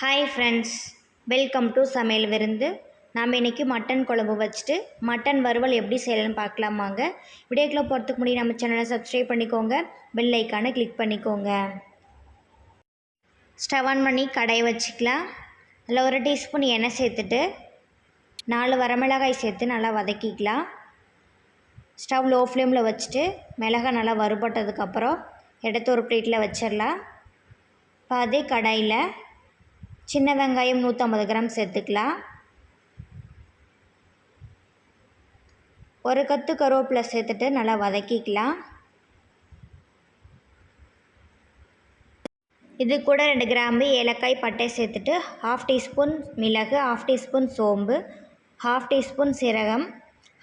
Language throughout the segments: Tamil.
ஹாய் ஃப்ரெண்ட்ஸ் வெல்கம் டு சமையல் விருந்து. நாம் இன்றைக்கி மட்டன் குழம்பு வச்சுட்டு மட்டன் வறுவல் எப்படி செய்யலாம்னு பார்க்கலாமாங்க வீடியோக்குள்ளே போகிறதுக்கு முன்னாடி நம்ம சேனலை சப்ஸ்கிரைப் பண்ணிக்கோங்க. பெல் ஐக்கானை கிளிக் பண்ணிக்கோங்க. ஸ்டவ் ஆன் பண்ணி கடையை வச்சுக்கலாம். அதில் ஒரு டீஸ்பூன் எண்ணெய் சேர்த்துட்டு நாலு வரமிளகாய் சேர்த்து நல்லா வதக்கிக்கலாம். ஸ்டவ் லோ ஃப்ளேமில் வச்சுட்டு மிளகாய் நல்லா வறுபட்டதுக்கப்புறம் எடுத்து ஒரு பிளேட்டில் வச்சிடலாம். இப்போ அதே கடாயில் சின்ன வெங்காயம் நூற்றம்பது கிராம் சேர்த்துக்கலாம். ஒரு கத்து கருவேப்பிலை சேர்த்துட்டு நல்லா வதக்கிக்கலாம். இது கூட ரெண்டு கிராம்பு ஏலக்காய் பட்டை சேர்த்துட்டு ஹாஃப் டீஸ்பூன் மிளகு ஹாஃப் டீஸ்பூன் சோம்பு ஹாஃப் டீஸ்பூன் சீரகம்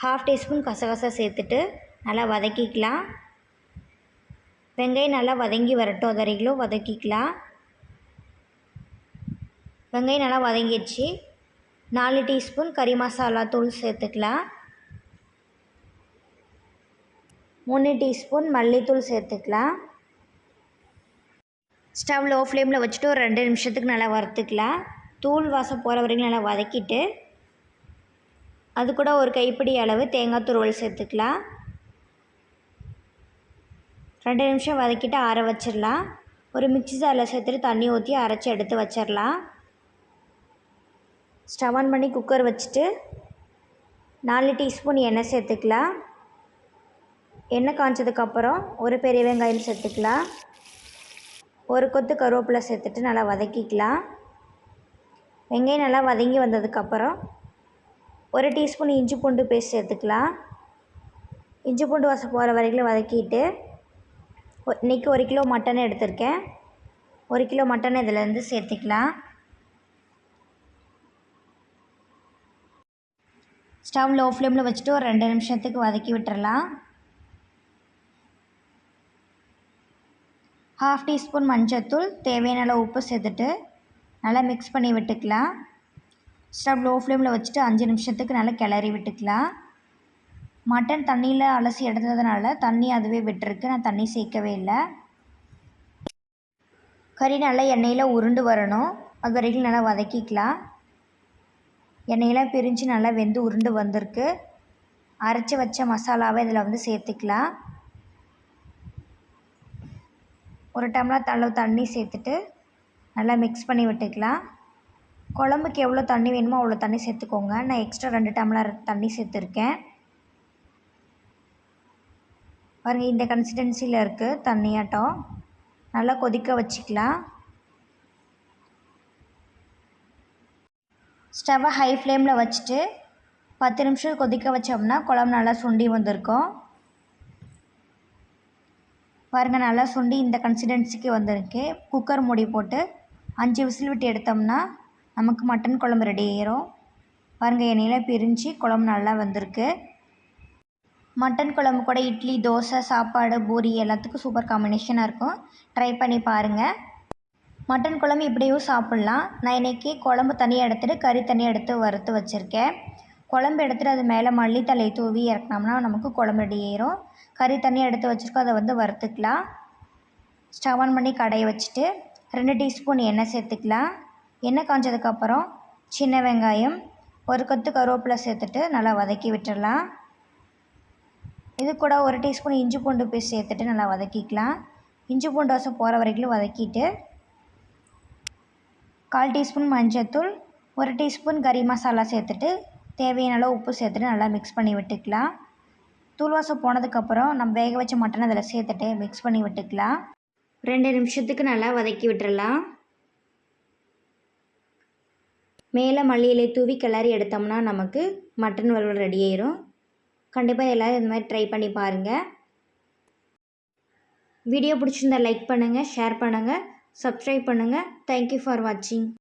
ஹாஃப் டீஸ்பூன் கசகசா சேர்த்துட்டு நல்லா வதக்கிக்கலாம். வெங்காயம் நல்லா வதங்கி வரட்டும் அது வதக்கிக்கலாம். வெங்காயம் நல்லா வதங்கிடுச்சு. நாலு டீஸ்பூன் கறி மசாலா தூள் சேர்த்துக்கலாம். மூணு டீஸ்பூன் மல்லித்தூள் சேர்த்துக்கலாம். ஸ்டவ் லோ ஃப்ளேமில் வச்சுட்டு ஒரு ரெண்டு நிமிஷத்துக்கு நல்லா வறுத்துக்கலாம். தூள் வாசம் போகிற வரைக்கும் நல்லா வதக்கிட்டு அது கூட ஒரு கைப்பிடி அளவு தேங்காய் துருவல் சேர்த்துக்கலாம். ரெண்டு நிமிஷம் வதக்கிட்டு ஆற வச்சிடலாம். ஒரு மிக்சி ஜாரில் சேர்த்துட்டு தண்ணி ஊற்றி அரைச்சி எடுத்து வச்சிடலாம். ஸ்டவ் ஆன் பண்ணி குக்கர் வச்சுட்டு நாலு டீஸ்பூன் எண்ணெய் சேர்த்துக்கலாம். எண்ணெய் காய்ச்சதுக்கப்புறம் ஒரு பெரிய வெங்காயம் சேர்த்துக்கலாம். ஒரு கொத்து கருவேப்பிலை சேர்த்துட்டு நல்லா வதக்கிக்கலாம். வெங்காயம் நல்லா வதங்கி வந்ததுக்கப்புறம் ஒரு டீஸ்பூன் இஞ்சி பூண்டு பேஸ்ட் சேர்த்துக்கலாம். இஞ்சி பூண்டு வாசம் போகிற வரைக்கும் வதக்கிட்டு இன்றைக்கி ஒரு கிலோ மட்டன் எடுத்திருக்கேன். ஒரு கிலோ மட்டன் இதிலேருந்து சேர்த்துக்கலாம். ஸ்டவ் லோ ஃப்ளேமில் வச்சுட்டு ஒரு ரெண்டு நிமிஷத்துக்கு வதக்கி விட்டுறலாம். ஹாஃப் டீஸ்பூன் மஞ்சத்தூள் தேவையான அளவு உப்பு சேர்த்துட்டு நல்லா மிக்ஸ் பண்ணி விட்டுக்கலாம். ஸ்டவ் லோ ஃப்ளேமில் வச்சுட்டு அஞ்சு நிமிஷத்துக்கு நல்லா கிளறி விட்டுக்கலாம். மட்டன் தண்ணியில் அலசி எடுத்ததுனால தண்ணி அதுவே விட்டுருக்கு நான் தண்ணி சேர்க்கவே இல்லை. கறி நல்லா எண்ணெயில் உருண்டு வரணும். அது வரைக்கும் நல்லா வதக்கிக்கலாம். எண்ணெயெல்லாம் பிரிஞ்சு நல்லா வெந்து உருண்டு வந்திருக்கு. அரைச்சி வச்ச மசாலாவை இதில் வந்து சேர்த்துக்கலாம். ஒரு டம்ளர் அளவு தண்ணி சேர்த்துட்டு நல்லா மிக்ஸ் பண்ணி விட்டுக்கலாம். குழம்புக்கு எவ்வளோ தண்ணி வேணுமோ அவ்வளோ தண்ணி சேர்த்துக்கோங்க. நான் எக்ஸ்ட்ரா ரெண்டு டம்ளர் தண்ணி சேர்த்துருக்கேன். பாருங்கள் இந்த கன்சிஸ்டன்சியில் இருக்குது தண்ணியாட்டம். நல்லா கொதிக்க வச்சுக்கலாம். ஸ்டவ்வை ஹை ஃப்ளேமில் வச்சுட்டு பத்து நிமிஷம் கொதிக்க வச்சோம்னா குழம்பு நல்லா சுண்டி வந்திருக்கும். பாருங்கள் நல்லா சுண்டி இந்த கன்சிடென்சிக்கு வந்திருக்கு. குக்கர் மூடி போட்டு அஞ்சு விசில் விட்டு எடுத்தோம்னா நமக்கு மட்டன் குழம்பு ரெடி ஆயிரும். பாருங்கள் எண்ணெயில் பிரிஞ்சு குழம்பு நல்லா வந்திருக்கு. மட்டன் குழம்பு கூட இட்லி தோசை சாப்பாடு பூரி எல்லாத்துக்கும் சூப்பர் காம்பினேஷனாக இருக்கும். ட்ரை பண்ணி பாருங்கள் மட்டன் குழம்பு இப்படியும் சாப்பிட்லாம். நான் இன்றைக்கி குழம்பு தனியாக எடுத்துகிட்டு கறி தனியாக எடுத்து வறுத்து வச்சுருக்கேன். குழம்பு எடுத்துகிட்டு அது மேலே மல்லித்தலை தூவி இறக்குனோம்னா நமக்கு குழம்பு ரெடி ஆயிரும். கறி தனியாக எடுத்து வச்சுருக்கோம் அதை வந்து வறுத்துக்கலாம். ஸ்டவ் ஆன் பண்ணி கடையை வச்சுட்டு ரெண்டு டீஸ்பூன் எண்ணெய் சேர்த்துக்கலாம். எண்ணெய் காஞ்சதுக்கப்புறம் சின்ன வெங்காயம் ஒரு கொத்து கருவேப்பிலை சேர்த்துட்டு நல்லா வதக்கி விட்டுடலாம். இது கூட ஒரு டீஸ்பூன் இஞ்சி பூண்டு பேஸ்ட் சேர்த்துட்டு நல்லா வதக்கிக்கலாம். இஞ்சி பூண்டு வாசம் போகிற வரைக்கும் வதக்கிட்டு கால் டீஸ்பூன் மஞ்சத்தூள் ஒரு டீஸ்பூன் கறி மசாலா சேர்த்துட்டு தேவையான அளவு உப்பு சேர்த்துட்டு நல்லா மிக்ஸ் பண்ணி விட்டுக்கலாம். தூள்வாசம் போனதுக்கப்புறம் நம்ம வேக வச்ச மட்டன் அதில் சேர்த்துட்டு மிக்ஸ் பண்ணி விட்டுக்கலாம். ரெண்டு நிமிஷத்துக்கு நல்லா வதக்கி விட்டுறலாம். மேலே மல்லியிலை தூவி கிளறி எடுத்தோம்னா நமக்கு மட்டன் வறுவல் ரெடி ஆயிரும். கண்டிப்பாக எல்லோரும் இந்த மாதிரி ட்ரை பண்ணி பாருங்கள் வீடியோ பிடிச்சிருந்தா லைக் பண்ணுங்கள் ஷேர் பண்ணுங்கள் சப்ஸ்கிரைப் பண்ணுங்கள் தேங்க்யூ ஃபார் வாட்சிங்